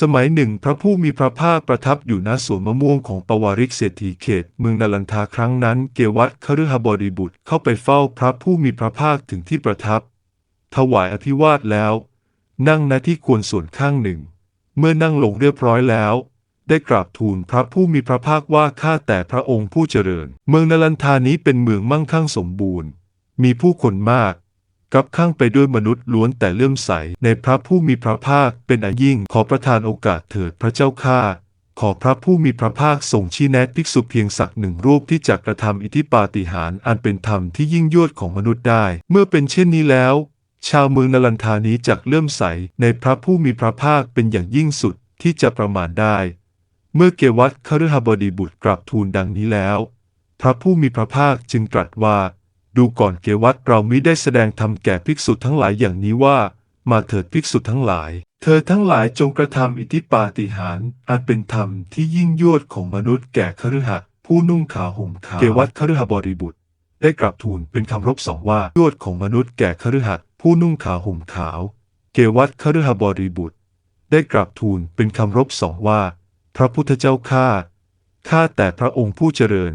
สมัยหนึ่งพระผู้มีพระภาคประทับอยู่ณสวนมะม่วงของปวาริกเศรษฐีเขต เมืองนลันทาครั้งนั้น เกวัตคฤหบดีบุตรเข้าไปเฝ้าพระผู้มีพระภาคถึงที่ประทับ ถวายอภิวาทแล้ว นั่งณที่ควรส่วนข้างหนึ่ง เมื่อนั่งลงเรียบร้อยแล้ว ได้กราบทูลพระผู้มีพระภาคว่าข้าแต่พระองค์ผู้เจริญ เมืองนลันทานี้เป็นเมืองมั่งคั่งสมบูรณ์ มีผู้คนมาก กับข้างไปด้วยมนุษย์ล้วนแต่เลื่อมใสในพระผู้มีพระภาคเป็นอันยิ่งขอประทานโอกาสเถิดพระเจ้าข้าขอพระผู้มีพระภาคทรงชี้แนะภิกษุเพียงสักหนึ่งรูปที่จะกระทำอิทธิปาฏิหาริย์อันเป็นธรรมที่ยิ่งยวดของมนุษย์ได้ เมื่อเป็นเช่นนี้แล้ว ชาวเมืองนลันทานี้จักเลื่อมใสในพระผู้มีพระภาคเป็นอย่างยิ่งสุดที่จะประมาณได้ เมื่อเกวัตคฤหบดีบุตรกราบทูลดังนี้แล้ว พระผู้มีพระภาคจึงตรัสว่า ดูก่อนเกวัตเรามิได้แสดงธรรมแก่ภิกษุทั้งหลายอย่างนี้ว่า มาเถิดภิกษุทั้งหลาย เธอทั้งหลายจงกระทำอิทธิปาฏิหาริย์อันเป็นธรรมที่ยิ่งยวดของมนุษย์แก่คฤหัสถ์ผู้นุ่งขาวห่มขาวเกวัตคฤหบดีบุตร ได้กราบทูลเป็นคำรบสองว่ายวดของมนุษย์แก่คฤหัสถ์ผู้นุ่งขาวห่มขาว เกวัตคฤหบดีบุตร ได้กราบทูลเป็นคำรบสองว่า พระพุทธเจ้าข้าข้าแต่พระองค์ผู้เจริญ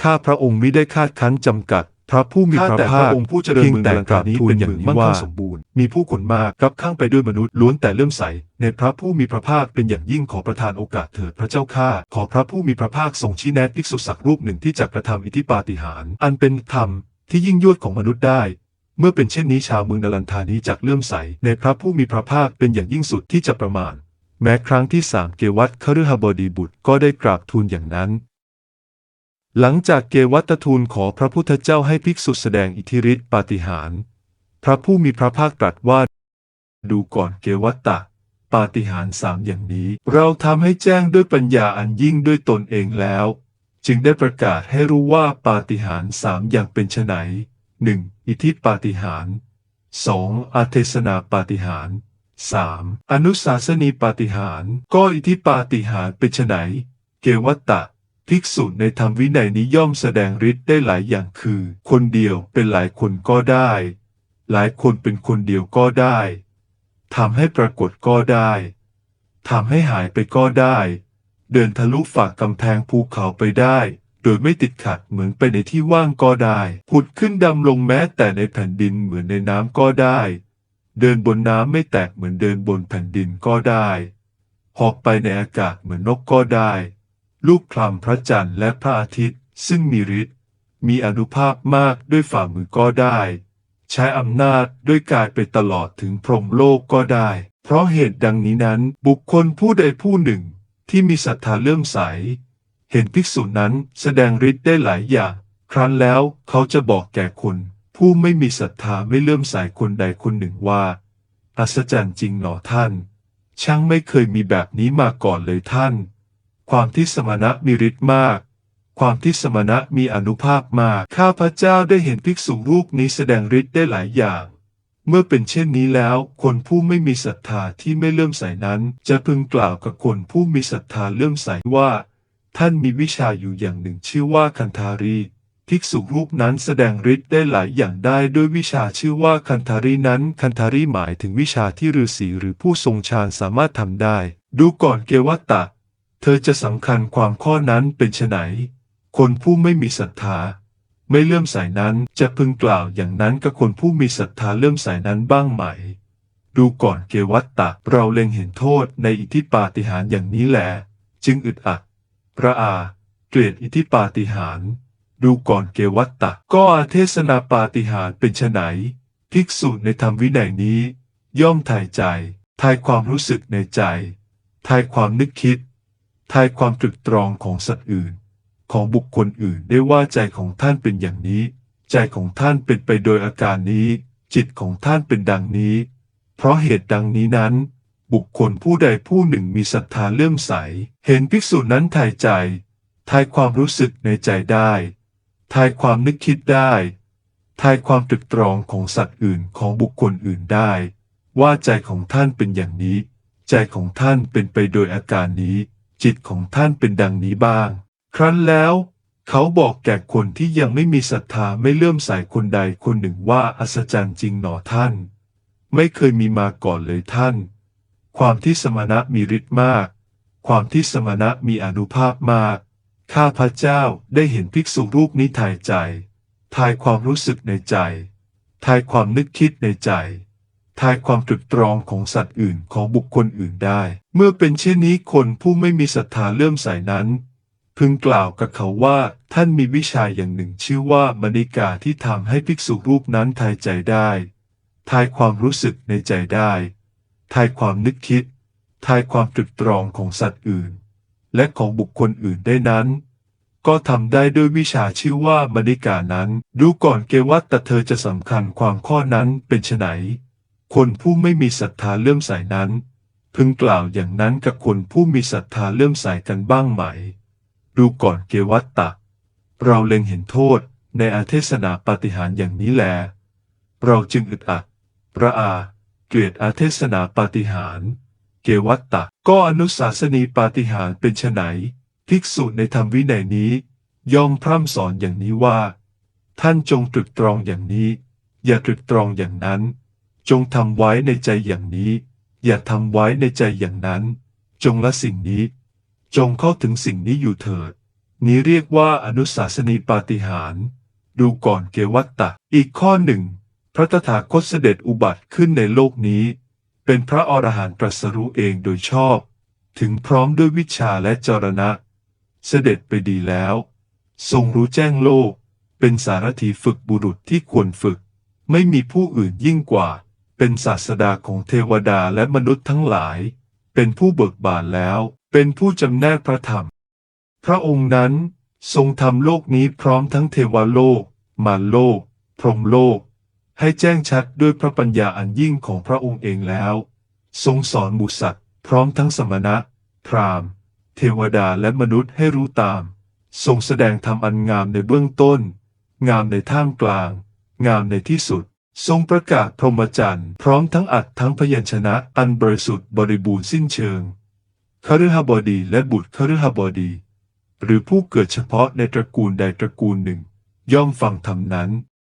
ข้าพระองค์มิได้คาดคั้นจำกัด พระผู้มีพระข้าแต่ภาพคระองค์ผู้เจริญพียงเมืองแต่ดังกราบนี้ทูลเป็นอย่างเมืองนี้มั่งว่าคั่งสมบูรณ์มีผู้คนมากกับข้างไปด้วยมนุษย์ล้วนแต่เลื่อมใส ในพระผู้มีพระภาคเป็นอย่างยิ่งขอประทานโอกาสเถิดพระเจ้าข้าขอพระผู้มีพระภาคทรงชี้แนะภิกษุสักรูปหนึ่งที่จะกระทำอิทธิปาฏิหาริย์อันเป็นธรรมที่ยิ่งยวดของมนุษย์ได้ เมื่อเป็นเช่นนี้ชาวเมืองนลันทานี้จักเลื่อมใส ในพระผู้มีพระภาคเป็นอย่างยิ่งสุดที่จะประมาณ แม้ครั้งที่สามเกวัตคฤหบดีบุตรก็ได้กราบทูลอย่างนั้น หลังจากเกวัตทูลขอพระพุทธเจ้าให้ภิกษุแสดงอิทธิฤทธิปาฏิหาริย์พระผู้มีพระภาคตรัสว่า ดูก่อนเกวัตตะ ปาฏิหาริย์สามอย่างนี้ เราทำให้แจ้งด้วยปัญญาอันยิ่งด้วยตนเองแล้ว จึงได้ประกาศให้รู้ว่าปาฏิหาริย์สามอย่างเป็นไฉนหนึ่งอิทธิปาฏิหาริย์สองอาเทศนาปาฏิหาริย์สามอนุสาสนีปาฏิหาริย์ก็อิทธิปาฏิหาริย์เป็นไฉนเกวัตตะ ภิกษุในธรรมวินัยนี้ย่อมแสดงฤทธิ์ได้หลายอย่างคือ คนเดียวเป็นหลายคนก็ได้ หลายคนเป็นคนเดียวก็ได้ทำให้ปรากฏก็ได้ทำให้หายไปก็ได้ เดินทะลุฝากกำแพงภูเขาไปได้ โดยไม่ติดขัดเหมือนไปในที่ว่างก็ได้ ผุดขึ้นดำลงแม้แต่ในแผ่นดินเหมือนในน้ำก็ได้ เดินบนน้ำไม่แตกเหมือนเดินบนแผ่นดินก็ได้หอบไปในอากาศเหมือนนกก็ได้ ลูกคลำพระจันทร์และพระอาทิตย์ ซึ่งมีฤทธิ์มีอนุภาพมากด้วยฝ่ามือก็ได้ ใช้อำนาจด้วยกายไปตลอดถึงพรหมโลกก็ได้ เพราะเหตุดังนี้นั้นบุคคลผู้ใดผู้หนึ่งที่มีศรัทธาเลื่อมใส เห็นภิกษุนั้นแสดงฤทธิ์ได้หลายอย่าง ครั้นแล้วเขาจะบอกแก่คนผู้ไม่มีศรัทธาไม่เลื่อมใสคนใดคนหนึ่งว่า อัศจรรย์จริงหนอท่าน ช่างไม่เคยมีแบบนี้มาก่อนเลยท่าน ความที่สมณะมีฤทธิ์มาก ความที่สมณะมีอนุภาพมาก ข้าพระเจ้าได้เห็นภิกษุรูปนี้แสดงฤทธิ์ได้หลายอย่าง เมื่อเป็นเช่นนี้แล้ว คนผู้ไม่มีศรัทธาที่ไม่เลื่อมใสนั้น จะพึงกล่าวกับคนผู้มีศรัทธาเลื่อมใสว่า ท่านมีวิชาอยู่อย่างหนึ่งชื่อว่าคันธารีภิกษุรูปนั้นแสดงฤทธิ์ได้หลายอย่างได้ด้วยวิชาชื่อว่าคันธารีนั้น คันธารีหมายถึงวิชาที่ฤาษีหรือผู้ทรงฌานสามารถทำได้ ดูก่อนเกวัตตะ เธอจะสำคัญความข้อนั้นเป็นไฉนคนผู้ไม่มีศรัทธา ไม่เลื่อมใสนั้นจะพึงกล่าวอย่างนั้นกับคนผู้มีศรัทธาเลื่อมใสนั้นบ้างไหม ดูก่อนเกวัตตะเราเล็งเห็นโทษในอิทธิปาฏิหาริย์อย่างนี้แหลจึงอึดอัดพระอาเกลียดอิทธิปาฏิหาริย์ดูก่อนเกวัตตะก็อาเทศนาปาฏิหาริย์เป็นไฉนภิกษุในธรรมวินัยนี้ ย่อมถ่ายใจ ทายความรู้สึกในใจ ทายความนึกคิด ทายความตรึกตรองของสัตว์อื่น ของบุคคลอื่นได้ว่าใจของท่านเป็นอย่างนี้ ใจของท่านเป็นไปโดยอาการนี้ จิตของท่านเป็นดังนี้ เพราะเหตุดังนี้นั้น บุคคลผู้ใดผู้หนึ่งมีศรัทธาเลื่อมใส เห็นภิกษุนั้นถ่ายใจ ทายความรู้สึกในใจได้ ทายความนึกคิดได้ทายความตรึกตรองของสัตว์อื่นของบุคคลอื่นได้ ว่าใจของท่านเป็นอย่างนี้ ใจของท่านเป็นไปโดยอาการนี้ จิตของท่านเป็นดังนี้บ้าง ครั้นแล้ว เขาบอกแก่คนที่ยังไม่มีศรัทธาไม่เลื่อมใสคนใดคนหนึ่งว่าอัศจรรย์จริงหนอท่าน ไม่เคยมีมาก่อนเลยท่าน ความที่สมณะมีฤทธิ์มาก ความที่สมณะมีอนุภาพมาก ข้าพระเจ้าได้เห็นภิกษุรูปนี้ทายใจ ทายความรู้สึกในใจ ทายความนึกคิดในใจ ทายความตรึกตรองของสัตว์อื่นของบุคคลอื่นได้ เมื่อเป็นเช่นนี้คนผู้ไม่มีศรัทธาเลื่อมใสนั้น พึงกล่าวกับเขาว่าท่านมีวิชาอย่างหนึ่งชื่อว่ามณิกาที่ทำให้ภิกษุรูปนั้นทายใจได้ ทายความรู้สึกในใจได้ ทายความนึกคิด ทายความตรึกตรองของสัตว์อื่น และของบุคคลอื่นได้นั้นก็ทำได้ด้วยวิชาชื่อว่ามณิกานั้น ดูก่อนเกวัตแต่เธอจะสำคัญความข้อนั้นเป็นไฉน คนผู้ไม่มีศรัทธาเลื่อมใสนั้น พึงกล่าวอย่างนั้นกับคนผู้มีศรัทธาเลื่อมใสกันบ้างไหม ดูก่อนเกวัตตะ เราเล็งเห็นโทษในอาเทศนาปฏิหารอย่างนี้แล เราจึงอึดอัดประอา เกลียดอาเทศนาปฏิหาร เกวัตตะ ก็อนุสาสนีปาฏิหารเป็นไนภิกษุในธรรมวินัยนี้ ย่อมพร่ำสอนอย่างนี้ว่า ท่านจงตรึกตรองอย่างนี้ อย่าตรึกตรองอย่างนั้น จงทำไว้ในใจอย่างนี้ อย่าทำไว้ในใจอย่างนั้น จงละสิ่งนี้ จงเข้าถึงสิ่งนี้อยู่เถิด นี้เรียกว่าอนุสาสนีปาฏิหาริย์ดูก่อนเกวัตตะ อีกข้อหนึ่ง พระตถาคตเสด็จอุบัติขึ้นในโลกนี้ เป็นพระอรหันต์ตรัสรู้เองโดยชอบ ถึงพร้อมด้วยวิชาและจรณะ เสด็จไปดีแล้ว ทรงรู้แจ้งโลก เป็นสารถีฝึกบุรุษที่ควรฝึก ไม่มีผู้อื่นยิ่งกว่า เป็นศาสดาของเทวดาและมนุษย์ทั้งหลาย เป็นผู้เบิกบานแล้ว เป็นผู้จำแนกพระธรรม พระองค์นั้นทรงทำโลกนี้พร้อมทั้งเทวโลก มารโลก พรหมโลก ให้แจ้งชัดด้วยพระปัญญาอันยิ่งของพระองค์เองแล้ว ทรงสอนหมูสัตว์พร้อมทั้งสมณะ พราหมณ์ เทวดาและมนุษย์ให้รู้ตาม ทรงแสดงธรรมอันงามในเบื้องต้น งามในท่ามกลาง งามในที่สุด ทรงประกาศพรหมจรรย์พร้อมทั้งอัดทั้งพยัญชนะอันบริสุทธิ์บริบูรณ์สิ้นเชิงคฤหบดีและบุตรคฤหบดี หรือผู้เกิดเฉพาะในตระกูลใดตระกูลหนึ่ง ย่อมฟังธรรมนั้น